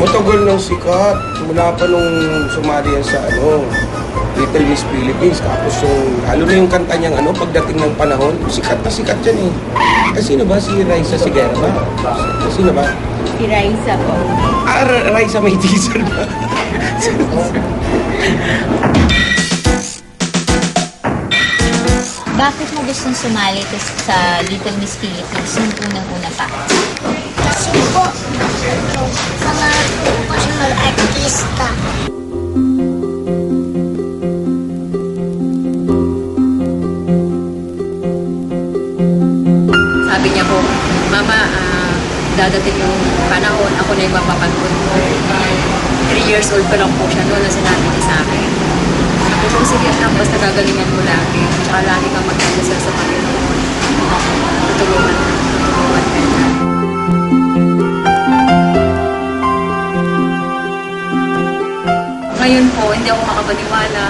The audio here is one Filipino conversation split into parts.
tagal ng sikat. Mula pa nung sumali yan sa ano, Little Miss Philippines. Tapos yung, lalo na yung kanta niyang ano, pagdating ng panahon, sikat na sikat yan eh. Eh, sino ba? Si Raisa Sigera ba? Sino ba? Si Raisa po. Ah, Ra- Raisa may teaser ba? Bakit mo gustong sumali kas- sa Little Miss Philippines nung unang-una pa? Mag-artista. Sabi niya po, Mama, ah, dadating yung panahon, ako na yung mapapanood mo. Three years old pa lang po siya noon na sinabi niya sa akin. Sabi ko, sige anak, basta gagalingan mo lagi. Tsaka lagi kang magdadasal sa Panginoon. Tutulungan ka, tutulungan ka Ngayon po, hindi ako makapaniwala.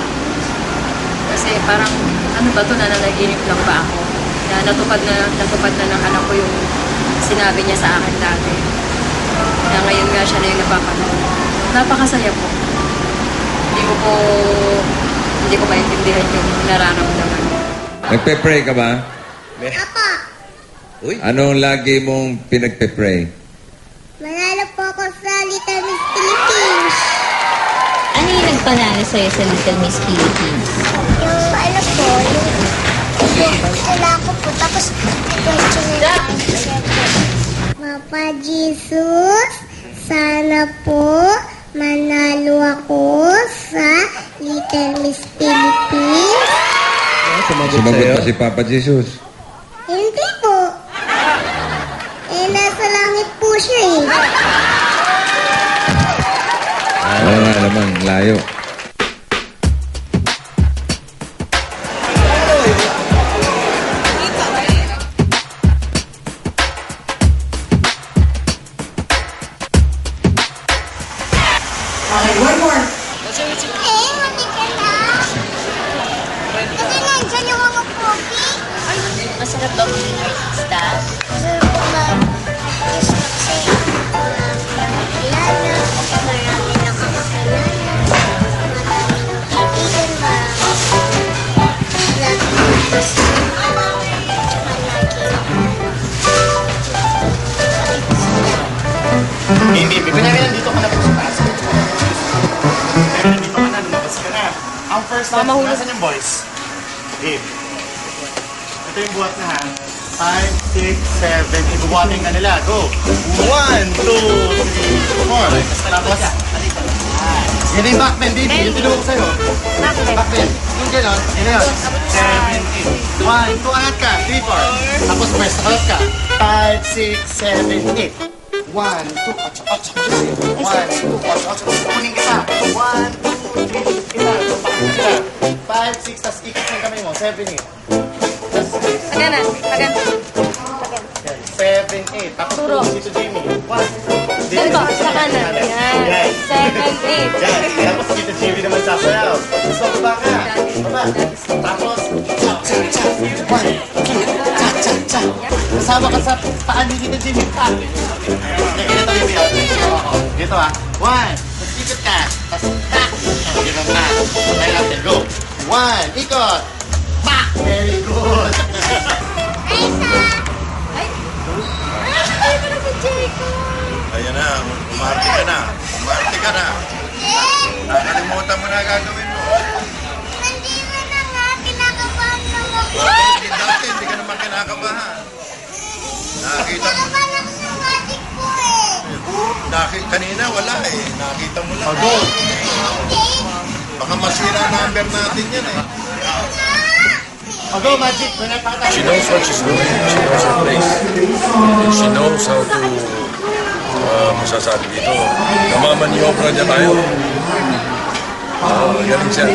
Kasi parang, ano ba to, nananaginip lang ba ako? Na natupad na, natupad na ng anak ko yung sinabi niya sa akin dati. Na ngayon nga siya na yung napapanood. Napakasaya po. Hindi ko po, hindi ko maintindihan yung nararamdaman. Nagpe-pray ka ba? Apa, Anong lagi mong pinagpe-pray? manalo po ako sa Little Miss Philippines. Nagpanalo sa'yo sa Little Miss Philippines? Yung ano po, yung wala ko po. Tapos, question na answer po. Papa Jesus, sana po manalo ako sa Little Miss Philippines. Sumagot pa si Papa Jesus. Hindi po. Eh, nasa langit po siya eh. Nga naman, layo. Eh, na. Kasi nandyan yung mga pogi. Masarap mag-artist Hindi, baby. Kunyari nandito ka na po sa taas. Pero nandito ka na, lumabas ka na. Ang first step, nasan yung boys? Babe. Ito yung buhat na ha. 5, 6, 7, ibubuhatin ka nila. Go! 1, 2, 3, 4. Tapos, yan yung backbend, baby. Yung tinuro ko sa'yo. Backbend. Yung gano'n, na yun. 7, 8. 1, 2, angat ka. 3, 4. Tapos press, angat ka. 5, 6, 7, 8. One, two, atsa, atsa, One, two, atsa, atsa. Kunin kita. One, two, three, kita. Tumpakan kita. Five, six, tas ikot ng kamay mo. Seven, eight. Tas six. Agana, agana. Seven, eight. Tapos Turo. dito Jimmy. One, Dito, sa kanan. Yan. Seven, eight. Yan. Tapos kita Jimmy naman sasayaw. Tapos baba ka. Baba. Tapos, cha, cha, cha. One, two. Kasama ka sa paan ni Tita Jimmy. Pa. Ganito yung biyaw. Dito ah. One. Ikot ka. Tapos, tak. Oh, Ganun na. Tayo natin. Go. One. Ikot. Pa. Very good. Ayan na, umarte ka na. Umarte ka na. Nakalimutan mo na gagawin mo. Nandito na nga, kinakabahan lang ako. Hindi dati, hindi ka naman kinakabahan. Nakita mo, Kinakabahan ng magic po eh. Nakita, kanina wala eh. Nakita mo lang. Go. Baka masira number natin yan eh. Oh, go, Magic. She knows what she's doing. She knows her place. And she knows how to, uh, masasabi dito, namamaniobra niya tayo. Ah, galing siya.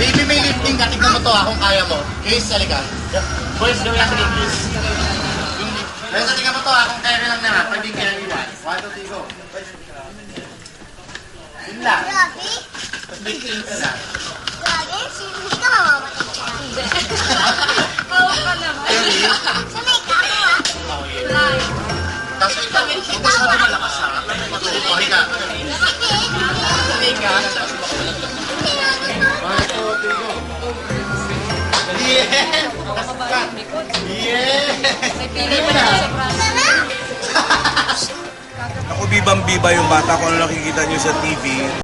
Baby, may lifting ka. Tignan mo to ha, kung kaya mo. Case, salika. Boys, gawin natin yung case. Guys, tignan mo to ha, kung kaya lang na ha. Iwan. One, two, three, go. Yun lang. Grabe. Tapos bitin ka lang. Grabe, hindi ka mamamatay ka. Hindi. Kawa ka naman. Sanay ka ako ah. Live. Tapos ikaw, kung gusto mo malakas ha, matulog ka. Sanay ka. One, two, three, go. Yeah! Yeah! May pili pa na sa braso. Sana! Ako bibang-biba yung bata kung ano nakikita niyo sa TV.